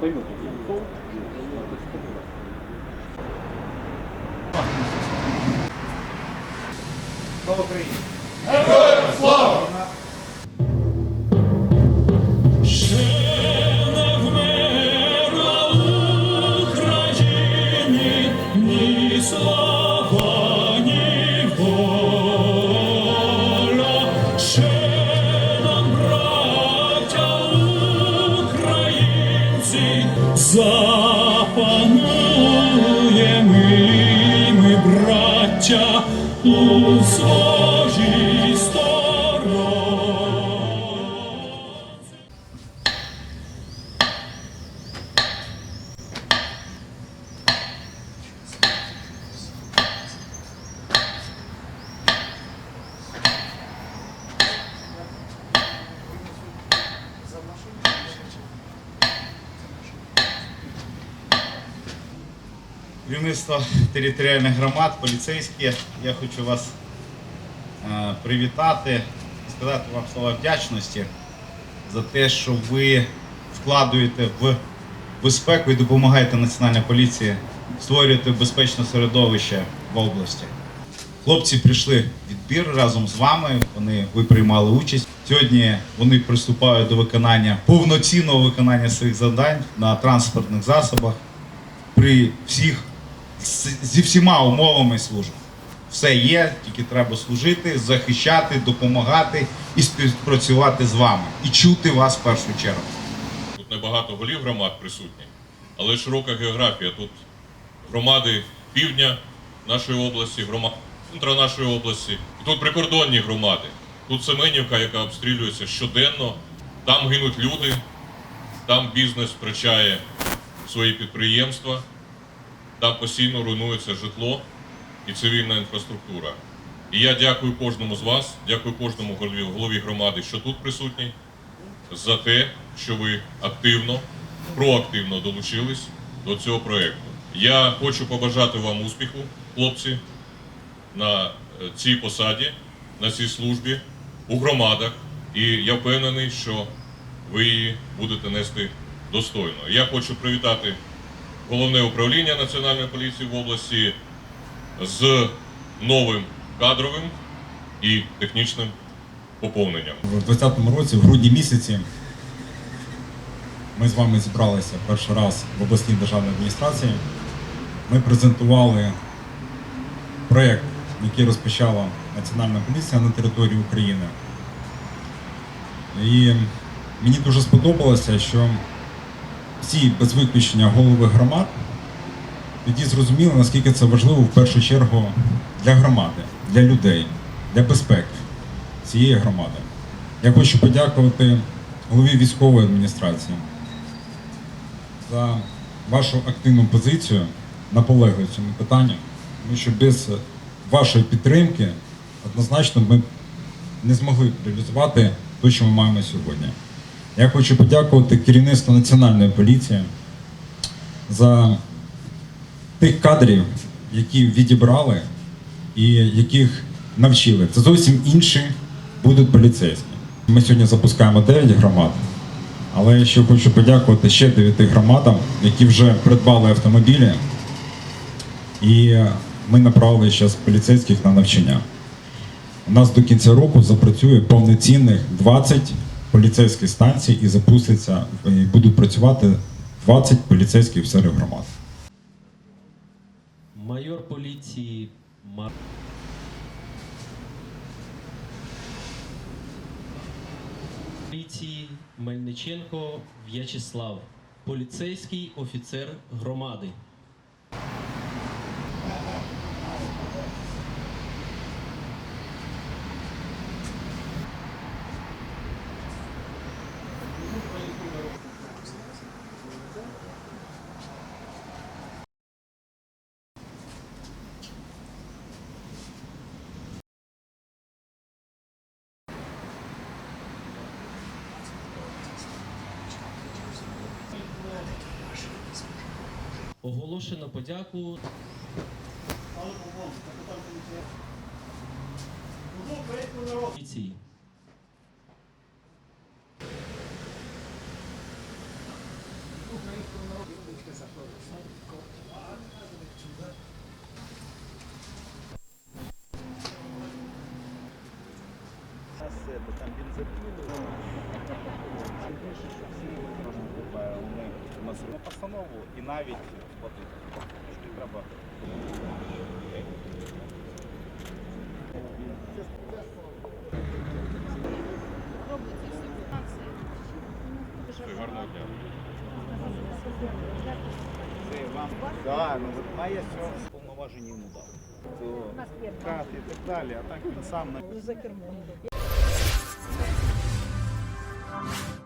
поймете. Слава Україні! Ще браття, у своїй Керівництво територіальних громад, поліцейські, я хочу вас е, привітати сказати вам слова вдячності за те, що ви вкладуєте в безпеку і допомагаєте Національній поліції створювати безпечне середовище в області. Хлопці прийшли відбір разом з вами. Вони ви приймали участь. Сьогодні вони приступають до виконання повноцінного виконання своїх завдань на транспортних засобах при всіх зі всіма умовами служби. Все є, тільки треба служити, захищати, допомагати і співпрацювати з вами і чути вас в першу чергу. Тут небагато голів громад присутні, але широка географія. Тут громади півдня нашої області, громади центра нашої області. І тут прикордонні громади. Тут Семенівка, яка обстрілюється щоденно. Там гинуть люди, там бізнес втрачає свої підприємства, там постійно руйнується житло і цивільна інфраструктура. І я дякую кожному з вас, дякую кожному голові, голові громади, що тут присутній за те, що ви активно, проактивно долучились до цього проєкту. Я хочу побажати вам успіху, хлопці, на е, цій посаді, на цій службі, у громадах. І я впевнений, що ви її будете нести достойно. Я хочу привітати головне управління Національної поліції в області з новим кадровим і технічним поповненням. У 2020 році, в грудні місяці, ми з вами зібралися перший раз в обласній державній адміністрації. Ми презентували проєкт, який розпочала Національна поліція на території України. І мені дуже сподобалося, що всі без виключення голови громад тоді зрозуміли, наскільки це важливо в першу чергу для громади, для людей, для безпеки цієї громади. Я хочу подякувати голові військової адміністрації за вашу активну позицію, наполеглу в цьому питанні, тому що без вашої підтримки однозначно ми не змогли реалізувати те, що ми маємо сьогодні. Я хочу подякувати керівництву Національної поліції за тих кадрів, які відібрали і яких навчили. Це зовсім інші будуть поліцейські. Ми сьогодні запускаємо 9 громад, але я ще хочу подякувати ще 9 громадам, які вже придбали автомобілі, і ми направили зараз поліцейських на навчання. У нас до кінця року запрацює повноцінних 20 поліцейських станцій і запуститься і будуть працювати 20 поліцейських офіцерів громад. Майор поліції Мар... поліції Мельниченко В'ячеслав, поліцейський офіцер громади. Оголошено подяку. Українського народу. Це, там бензопили. Вони вносили постанову і навіть сплатити. Трошки треба. Гарного дня. Це вам да, ну має все повноваження йому дав. Карти і так далі, а так він сам на за кермом.